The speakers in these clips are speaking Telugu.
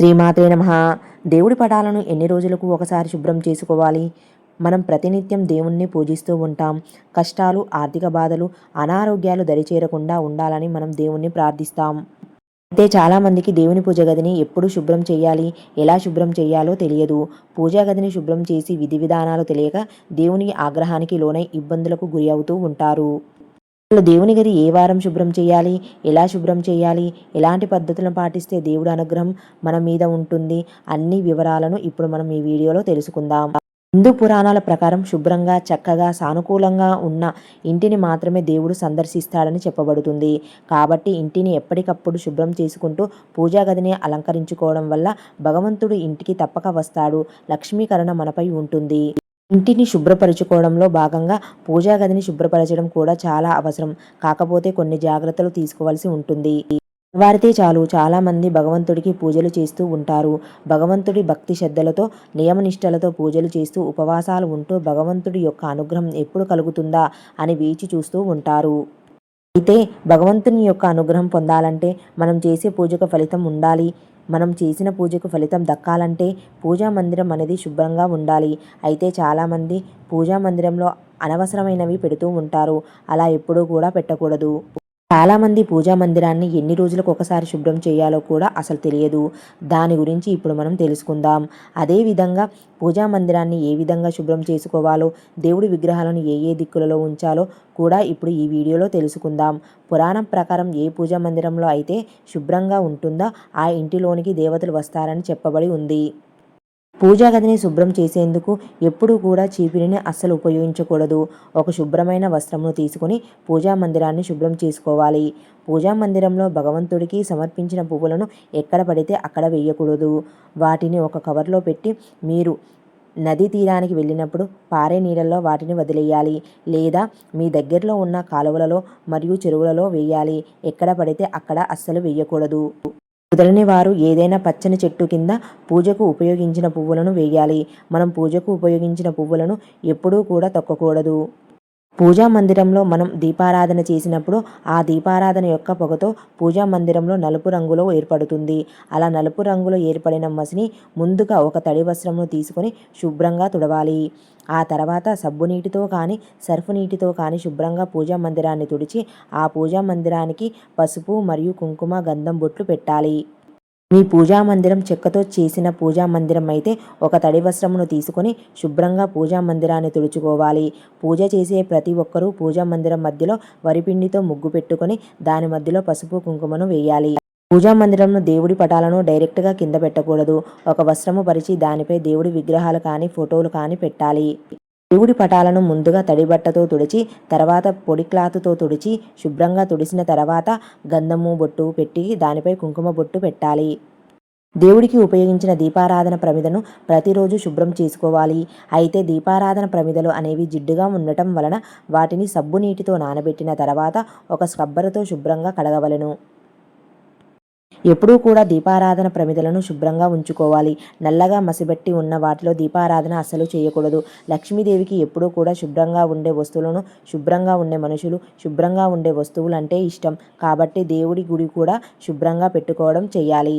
శ్రీమాతే నమ. దేవుడి పటాలను ఎన్ని రోజులకు ఒకసారి శుభ్రం చేసుకోవాలి? మనం ప్రతినిత్యం దేవుణ్ణి పూజిస్తూ ఉంటాం. కష్టాలు ఆర్థిక బాధలు అనారోగ్యాలు దరిచేరకుండా ఉండాలని మనం దేవుణ్ణి ప్రార్థిస్తాం. అయితే చాలామందికి దేవుని పూజ గదిని ఎప్పుడు శుభ్రం చేయాలి ఎలా శుభ్రం చేయాలో తెలియదు. పూజా గదిని శుభ్రం చేసి విధి విధానాలు తెలియక దేవుని ఆగ్రహానికి లోనై ఇబ్బందులకు గురి అవుతూ ఉంటారు. అసలు దేవుని గది ఏ వారం శుభ్రం చేయాలి? ఎలా శుభ్రం చేయాలి? ఎలాంటి పద్ధతులను పాటిస్తే దేవుడు అనుగ్రహం మన మీద ఉంటుంది? అన్ని వివరాలను ఇప్పుడు మనం ఈ వీడియోలో తెలుసుకుందాం. హిందూ పురాణాల ప్రకారం శుభ్రంగా చక్కగా సానుకూలంగా ఉన్న ఇంటిని మాత్రమే దేవుడు సందర్శిస్తాడని చెప్పబడుతుంది. కాబట్టి ఇంటిని ఎప్పటికప్పుడు శుభ్రం చేసుకుంటూ పూజా గదిని అలంకరించుకోవడం వల్ల భగవంతుడు ఇంటికి తప్పక వస్తాడు. లక్ష్మీకరణ మనపై ఉంటుంది. ఇంటిని శుభ్రపరచుకోవడంలో భాగంగా పూజా గదిని శుభ్రపరచడం కూడా చాలా అవసరం. కాకపోతే కొన్ని జాగ్రత్తలు తీసుకోవాల్సి ఉంటుంది. వారితే చాలు. చాలామంది భగవంతుడికి పూజలు చేస్తూ ఉంటారు. భగవంతుడి భక్తి శ్రద్ధలతో నియమనిష్టలతో పూజలు చేస్తూ ఉపవాసాలు ఉంటూ భగవంతుడి యొక్క అనుగ్రహం ఎప్పుడు కలుగుతుందా అని వేచి చూస్తూ ఉంటారు. అయితే భగవంతుని యొక్క అనుగ్రహం పొందాలంటే మనం చేసే పూజకు ఫలితం ఉండాలి. మనం చేసిన పూజకు ఫలితం దక్కాలంటే పూజా మందిరం అనేది శుభ్రంగా ఉండాలి. అయితే చాలామంది పూజా మందిరంలో అనవసరమైనవి పెడుతూ ఉంటారు. అలా ఎప్పుడూ కూడా పెట్టకూడదు. చాలామంది పూజా మందిరాన్ని ఎన్ని రోజులకు ఒకసారి శుభ్రం చేయాలో కూడా అసలు తెలియదు. దాని గురించి ఇప్పుడు మనం తెలుసుకుందాం. అదేవిధంగా పూజా మందిరాన్ని ఏ విధంగా శుభ్రం చేసుకోవాలో దేవుడి విగ్రహాలను ఏ ఏ దిక్కులలో ఉంచాలో కూడా ఇప్పుడు ఈ వీడియోలో తెలుసుకుందాం. పురాణం ప్రకారం ఏ పూజా మందిరంలో అయితే శుభ్రంగా ఉంటుందో ఆ ఇంటిలోనికి దేవతలు వస్తారని చెప్పబడి ఉంది. పూజా గదిని శుభ్రం చేసేందుకు ఎప్పుడూ కూడా చీపిరిని అస్సలు ఉపయోగించకూడదు. ఒక శుభ్రమైన వస్త్రమును తీసుకుని పూజా మందిరాన్ని శుభ్రం చేసుకోవాలి. పూజా మందిరంలో భగవంతుడికి సమర్పించిన పువ్వులను ఎక్కడ పడితే అక్కడ వేయకూడదు. వాటిని ఒక కవర్లో పెట్టి మీరు నదీ తీరానికి వెళ్ళినప్పుడు పారే నీళ్ళల్లో వాటిని వదిలేయాలి. లేదా మీ దగ్గరలో ఉన్న కాలువలలో మరియు చెరువులలో వేయాలి. ఎక్కడ పడితే అక్కడ అస్సలు వేయకూడదు. కుదరని వారు ఏదైనా పచ్చని చెట్టు కింద పూజకు ఉపయోగించిన పువ్వులను వేయాలి. మనం పూజకు ఉపయోగించిన పువ్వులను ఎప్పుడూ కూడా తొక్కకూడదు. పూజా మందిరంలో మనం దీపారాధన చేసినప్పుడు ఆ దీపారాధన యొక్క పొగతో పూజా మందిరంలో నలుపు రంగులో ఏర్పడుతుంది. అలా నలుపు రంగులో ఏర్పడిన మసిని ముందుగా ఒక తడి వస్త్రమును తీసుకొని శుభ్రంగా తుడవాలి. ఆ తర్వాత సబ్బు నీటితో కానీ సర్ఫ్ నీటితో కానీ శుభ్రంగా పూజా మందిరాన్ని తుడిచి ఆ పూజా మందిరానికి పసుపు మరియు కుంకుమ గంధం బొట్లు పెట్టాలి. మీ పూజా మందిరం చెక్కతో చేసిన పూజా మందిరం అయితే ఒక తడి వస్త్రమును తీసుకొని శుభ్రంగా పూజా మందిరాన్ని తుడుచుకోవాలి. పూజ చేసే ప్రతి ఒక్కరూ పూజా మందిరం మధ్యలో వరిపిండితో ముగ్గు పెట్టుకొని దాని మధ్యలో పసుపు కుంకుమను వేయాలి. పూజామందిరంలో దేవుడి పటాలను డైరెక్ట్గా కింద పెట్టకూడదు. ఒక వస్త్రము పరిచి దానిపై దేవుడి విగ్రహాలు కానీ ఫోటోలు కానీ పెట్టాలి. దేవుడి పటాలను ముందుగా తడి బట్టతో తుడిచి తర్వాత పొడి క్లాత్తో తుడిచి శుభ్రంగా తుడిసిన తర్వాత గంధము బొట్టు పెట్టి దానిపై కుంకుమ బొట్టు పెట్టాలి. దేవుడికి ఉపయోగించిన దీపారాధన ప్రమిదను ప్రతిరోజు శుభ్రం చేసుకోవాలి. అయితే దీపారాధన ప్రమిదలు అనేవి జిడ్డుగా ఉండటం వలన వాటిని సబ్బు నీటితో నానబెట్టిన తర్వాత ఒక స్క్రబ్బరుతో శుభ్రంగా కడగవలను. ఎప్పుడూ కూడా దీపారాధన ప్రమిదలను శుభ్రంగా ఉంచుకోవాలి. నల్లగా మసిబెట్టి ఉన్న వాటిలో దీపారాధన అస్సలు చేయకూడదు. లక్ష్మీదేవికి ఎప్పుడూ కూడా శుభ్రంగా ఉండే వస్తువులను శుభ్రంగా ఉండే మనుషులు శుభ్రంగా ఉండే వస్తువులు అంటే ఇష్టం. కాబట్టి దేవుడి గుడి కూడా శుభ్రంగా పెట్టుకోవడం చేయాలి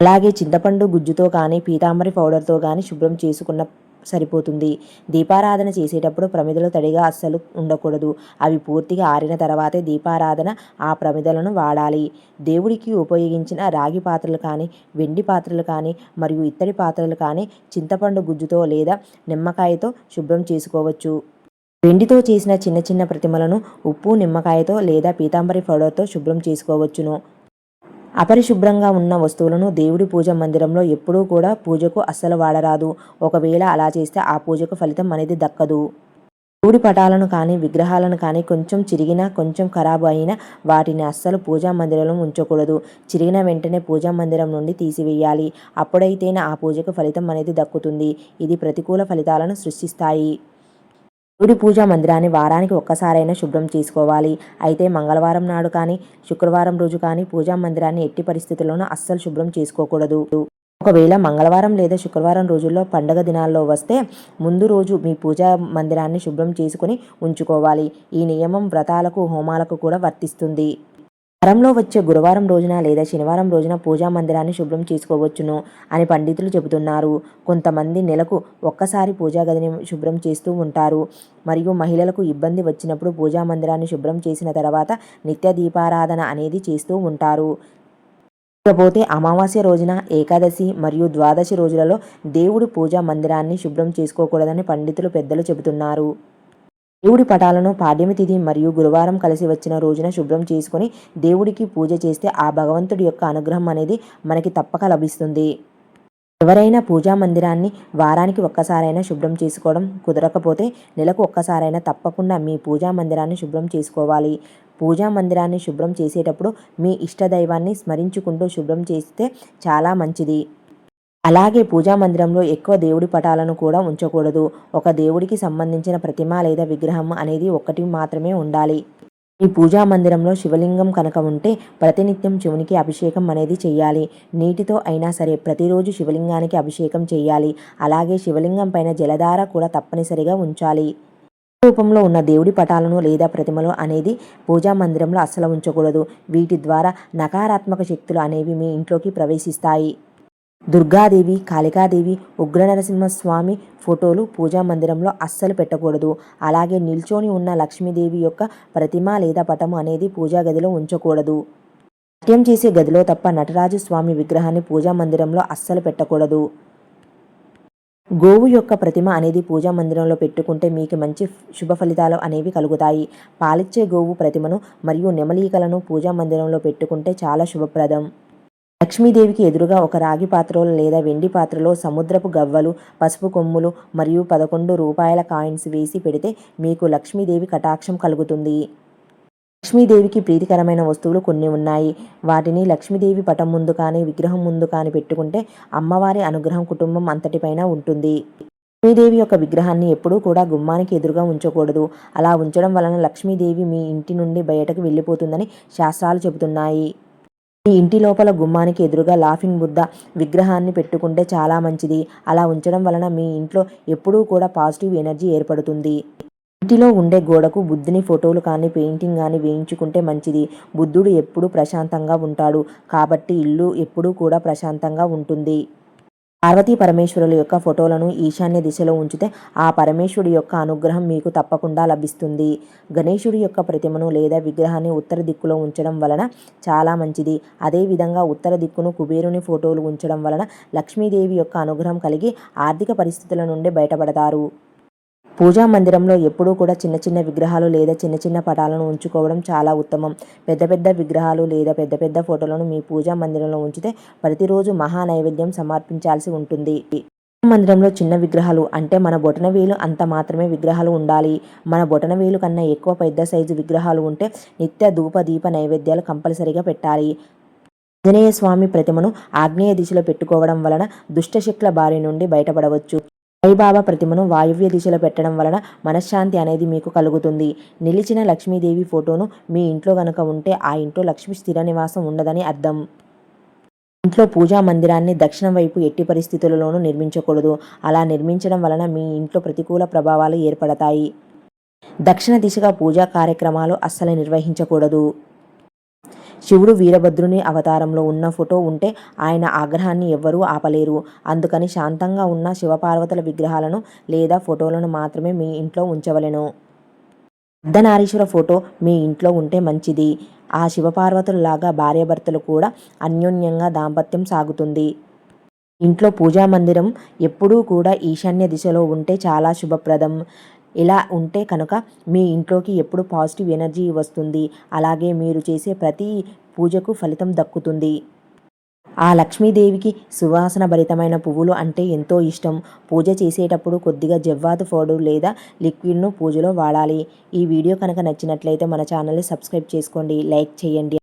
అలాగే చింతపండు గుజ్జుతో కానీ పీతాంబరి పౌడర్తో కానీ శుభ్రం చేసుకున్న సరిపోతుంది. దీపారాధన చేసేటప్పుడు ప్రమిదలు తడిగా అస్సలు ఉండకూడదు. అవి పూర్తిగా ఆరిన తర్వాతే దీపారాధన ఆ ప్రమిదలను వాడాలి. దేవుడికి ఉపయోగించిన రాగి పాత్రలు కానీ వెండి పాత్రలు కానీ మరియు ఇత్తడి పాత్రలు కానీ చింతపండు గుజ్జుతో లేదా నిమ్మకాయతో శుభ్రం చేసుకోవచ్చు. వెండితో చేసిన చిన్న చిన్న ప్రతిమలను ఉప్పు నిమ్మకాయతో లేదా పీతాంబరి పౌడర్తో శుభ్రం చేసుకోవచ్చును. అపరిశుభ్రంగా ఉన్న వస్తువులను దేవుడి పూజ మందిరంలో ఎప్పుడూ కూడా పూజకు అస్సలు వాడరాదు. ఒకవేళ అలా చేస్తే ఆ పూజకు ఫలితం అనేది దక్కదు. దేవుడి పటాలను కానీ విగ్రహాలను కానీ కొంచెం చిరిగిన కొంచెం ఖరాబు అయిన వాటిని అస్సలు పూజా మందిరంలో ఉంచకూడదు. చిరిగిన వెంటనే పూజా మందిరం నుండి తీసివేయాలి. అప్పుడైతేనే ఆ పూజకు ఫలితం అనేది దక్కుతుంది. ఇది ప్రతికూల ఫలితాలను సృష్టిస్తాయి. గుడి పూజా మందిరాన్ని వారానికి ఒక్కసారైనా శుభ్రం చేసుకోవాలి. అయితే మంగళవారం నాడు కానీ శుక్రవారం రోజు కానీ పూజా మందిరాన్ని ఎట్టి పరిస్థితుల్లోనూ అస్సలు శుభ్రం చేసుకోకూడదు. ఒకవేళ మంగళవారం లేదా శుక్రవారం రోజుల్లో పండగ దినాల్లో వస్తే ముందు రోజు మీ పూజా మందిరాన్ని శుభ్రం చేసుకుని ఉంచుకోవాలి. ఈ నియమం వ్రతాలకు హోమాలకు కూడా వర్తిస్తుంది. వారంలో వచ్చే గురువారం రోజున లేదా శనివారం రోజున పూజా మందిరాన్ని శుభ్రం చేసుకోవచ్చును అని పండితులు చెబుతున్నారు. కొంతమంది నెలకు ఒక్కసారి పూజా గదిని శుభ్రం చేస్తూ ఉంటారు. మరియు మహిళలకు ఇబ్బంది వచ్చినప్పుడు పూజా మందిరాన్ని శుభ్రం చేసిన తర్వాత నిత్య దీపారాధన అనేది చేస్తూ ఉంటారు. ఇకపోతే అమావాస్య రోజున ఏకాదశి మరియు ద్వాదశి రోజులలో దేవుడి పూజా మందిరాన్ని శుభ్రం చేసుకోకూడదని పండితులు పెద్దలు చెబుతున్నారు. దేవుడి పటాలను పాడ్యమి తిథి మరియు గురువారం కలిసి వచ్చిన రోజున శుభ్రం చేసుకొని దేవుడికి పూజ చేస్తే ఆ భగవంతుడి యొక్క అనుగ్రహం అనేది మనకి తప్పక లభిస్తుంది. ఎవరైనా పూజా మందిరాన్ని వారానికి ఒక్కసారైనా శుభ్రం చేసుకోవడం కుదరకపోతే నెలకు ఒక్కసారైనా తప్పకుండా మీ పూజా మందిరాన్ని శుభ్రం చేసుకోవాలి. పూజా మందిరాన్ని శుభ్రం చేసేటప్పుడు మీ ఇష్టదైవాన్ని స్మరించుకుంటూ శుభ్రం చేస్తే చాలా మంచిది. అలాగే పూజా మందిరంలో ఎక్కువ దేవుడి పటాలను కూడా ఉంచకూడదు. ఒక దేవుడికి సంబంధించిన ప్రతిమ లేదా విగ్రహం అనేది ఒక్కటి మాత్రమే ఉండాలి. ఈ పూజా మందిరంలో శివలింగం కనుక ఉంటే ప్రతినిత్యం శివునికి అభిషేకం అనేది చేయాలి నీటితో అయినా సరే ప్రతిరోజు శివలింగానికి అభిషేకం చేయాలి అలాగే శివలింగం పైన జలధార కూడా తప్పనిసరిగా ఉంచాలి. రూపంలో ఉన్న దేవుడి పటాలను లేదా ప్రతిమలు అనేది పూజా మందిరంలో అస్సలు ఉంచకూడదు. వీటి ద్వారా నకారాత్మక శక్తులు అనేవి మీ ఇంట్లోకి ప్రవేశిస్తాయి. దుర్గాదేవి కాళికాదేవి ఉగ్రనరసింహస్వామి ఫోటోలు పూజా మందిరంలో అస్సలు పెట్టకూడదు. అలాగే నిల్చొని ఉన్న లక్ష్మీదేవి యొక్క ప్రతిమ లేదా పటము అనేది పూజా గదిలో ఉంచకూడదు. నాట్యం చేసే గదిలో తప్ప నటరాజు స్వామి విగ్రహాన్ని పూజా మందిరంలో అస్సలు పెట్టకూడదు. గోవు యొక్క ప్రతిమ అనేది పూజా మందిరంలో పెట్టుకుంటే మీకు మంచి శుభ ఫలితాలు అనేవి కలుగుతాయి. పాలిచ్చే గోవు ప్రతిమను మరియు నెమలీకలను పూజా మందిరంలో పెట్టుకుంటే చాలా శుభప్రదం. లక్ష్మీదేవికి ఎదురుగా ఒక రాగి పాత్రలో లేదా వెండి పాత్రలో సముద్రపు గవ్వలు పసుపు కొమ్ములు మరియు పదకొండు రూపాయల కాయిన్స్ వేసి పెడితే మీకు లక్ష్మీదేవి కటాక్షం కలుగుతుంది. లక్ష్మీదేవికి ప్రీతికరమైన వస్తువులు కొన్ని ఉన్నాయి. వాటిని లక్ష్మీదేవి పటం ముందు కానీ విగ్రహం ముందు కానీ పెట్టుకుంటే అమ్మవారి అనుగ్రహం కుటుంబం అంతటిపైన ఉంటుంది. లక్ష్మీదేవి యొక్క విగ్రహాన్ని ఎప్పుడూ కూడా గుమ్మానికి ఎదురుగా ఉంచకూడదు. అలా ఉంచడం వలన లక్ష్మీదేవి మీ ఇంటి నుండి బయటకు వెళ్ళిపోతుందని శాస్త్రాలు చెబుతున్నాయి. మీ ఇంటి లోపల గుమ్మానికి ఎదురుగా లాఫింగ్ బుద్ధ విగ్రహాన్ని పెట్టుకుంటే చాలా మంచిది. అలా ఉంచడం వలన మీ ఇంట్లో ఎప్పుడూ కూడా పాజిటివ్ ఎనర్జీ ఏర్పడుతుంది. ఇంటిలో ఉండే గోడకు బుద్ధుని ఫోటోలు కానీ పెయింటింగ్ కానీ వేయించుకుంటే మంచిది. బుద్ధుడు ఎప్పుడూ ప్రశాంతంగా ఉంటాడు. కాబట్టి ఇల్లు ఎప్పుడూ కూడా ప్రశాంతంగా ఉంటుంది. పార్వతీ పరమేశ్వరుల యొక్క ఫోటోలను ఈశాన్య దిశలో ఉంచితే ఆ పరమేశ్వరుడి యొక్క అనుగ్రహం మీకు తప్పకుండా లభిస్తుంది. గణేశుడి యొక్క ప్రతిమను లేదా విగ్రహాన్ని ఉత్తర దిక్కులో ఉంచడం వలన చాలా మంచిది. అదేవిధంగా ఉత్తర దిక్కును కుబేరుని ఫోటోలు ఉంచడం వలన లక్ష్మీదేవి యొక్క అనుగ్రహం కలిగి ఆర్థిక పరిస్థితుల నుండి బయటపడతారు. పూజా మందిరంలో ఎప్పుడూ కూడా చిన్న చిన్న విగ్రహాలు లేదా చిన్న చిన్న పటాలను ఉంచుకోవడం చాలా ఉత్తమం. పెద్ద పెద్ద విగ్రహాలు లేదా పెద్ద పెద్ద ఫోటోలను మీ పూజా మందిరంలో ఉంచితే ప్రతిరోజు మహా నైవేద్యం సమర్పించాల్సి ఉంటుంది. మందిరంలో చిన్న విగ్రహాలు అంటే మన బొటనవేలు అంత మాత్రమే విగ్రహాలు ఉండాలి. మన బొటనవేలు కన్నా ఎక్కువ పెద్ద సైజు విగ్రహాలు ఉంటే నిత్య ధూప దీప నైవేద్యాలు కంపల్సరీగా పెట్టాలి. ఆంజనేయ స్వామి ప్రతిమను ఆగ్నేయ దిశలో పెట్టుకోవడం వలన దుష్టశక్తుల బారి నుండి బయటపడవచ్చు. సాయిబాబా ప్రతిమను వాయువ్య దిశలో పెట్టడం వలన మనశ్శాంతి అనేది మీకు కలుగుతుంది. నిలిచిన లక్ష్మీదేవి ఫోటోను మీ ఇంట్లో గనుక ఉంటే ఆ ఇంట్లో లక్ష్మి స్థిర నివాసం ఉండదని అర్థం. ఇంట్లో పూజా మందిరాన్ని దక్షిణం వైపు ఎట్టి పరిస్థితులలోనూ నిర్మించకూడదు. అలా నిర్మించడం వలన మీ ఇంట్లో ప్రతికూల ప్రభావాలు ఏర్పడతాయి. దక్షిణ దిశగా పూజా కార్యక్రమాలు అస్సలు నిర్వహించకూడదు. శివుడు వీరభద్రుని అవతారంలో ఉన్న ఫోటో ఉంటే ఆయన ఆగ్రహాన్ని ఎవ్వరూ ఆపలేరు. అందుకని శాంతంగా ఉన్న శివపార్వతుల విగ్రహాలను లేదా ఫోటోలను మాత్రమే మీ ఇంట్లో ఉంచవలెను. అర్ధనారీశ్వర ఫోటో మీ ఇంట్లో ఉంటే మంచిది. ఆ శివపార్వతులలాగా భార్యాభర్తలు కూడా అన్యోన్యంగా దాంపత్యం సాగుతుంది. ఇంట్లో పూజా మందిరం ఎప్పుడూ కూడా ఈశాన్య దిశలో ఉంటే చాలా శుభప్రదం. ఇలా ఉంటే కనుక మీ ఇంట్లోకి ఎప్పుడు పాజిటివ్ ఎనర్జీ వస్తుంది. అలాగే మీరు చేసే ప్రతి పూజకు ఫలితం దక్కుతుంది. ఆ లక్ష్మీదేవికి సువాసన భరితమైన పువ్వులు అంటే ఎంతో ఇష్టం. పూజ చేసేటప్పుడు కొద్దిగా జవ్వాదు పౌడర్ లేదా లిక్విడ్ను పూజలో వాడాలి. ఈ వీడియో కనుక నచ్చినట్లయితే మన ఛానల్ని సబ్స్క్రైబ్ చేసుకోండి. లైక్ చేయండి.